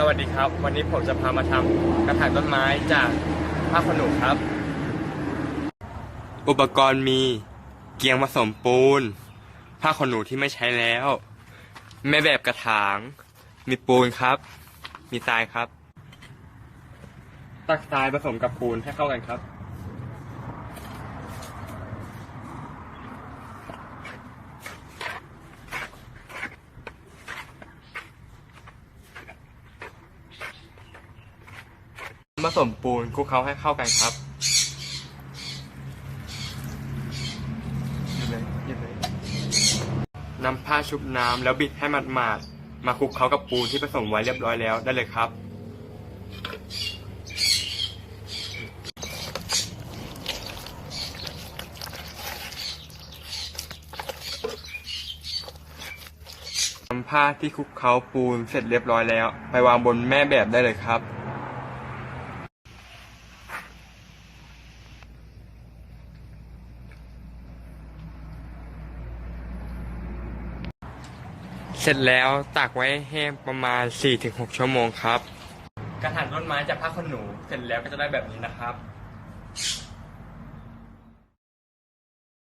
สวัสดีครับ วันนี้ผมจะพามาทำกระถางต้นไม้จากผ้าขนหนูครับ อุปกรณ์มีเกียงผสมปูน ผ้าขนหนูที่ไม่ใช้แล้ว แม่แบบกระถาง มีปูนครับ มีทรายครับ ตักทรายผสมกับปูนให้เข้ากันครับ ผสมปูนคลุกเคล้าให้เข้ากันครับหยิบเลยหยิบเลยนำผ้าชุบน้ำแล้วบิดให้มันหมาดๆมาคลุกเคล้ากับปูนที่ผสมไว้เรียบร้อยแล้วได้เลยครับ นำผ้าที่คลุกเคล้าปูนเสร็จเรียบร้อยแล้ว ไปวางบนแม่แบบได้เลยครับ สร็จแล้วตากไว้แห้งประมาณ 4-6 ชั่วโมงครับ กระถางต้นไม้จากผ้าขนหนู เสร็จแล้วก็จะได้แบบนี้นะครับ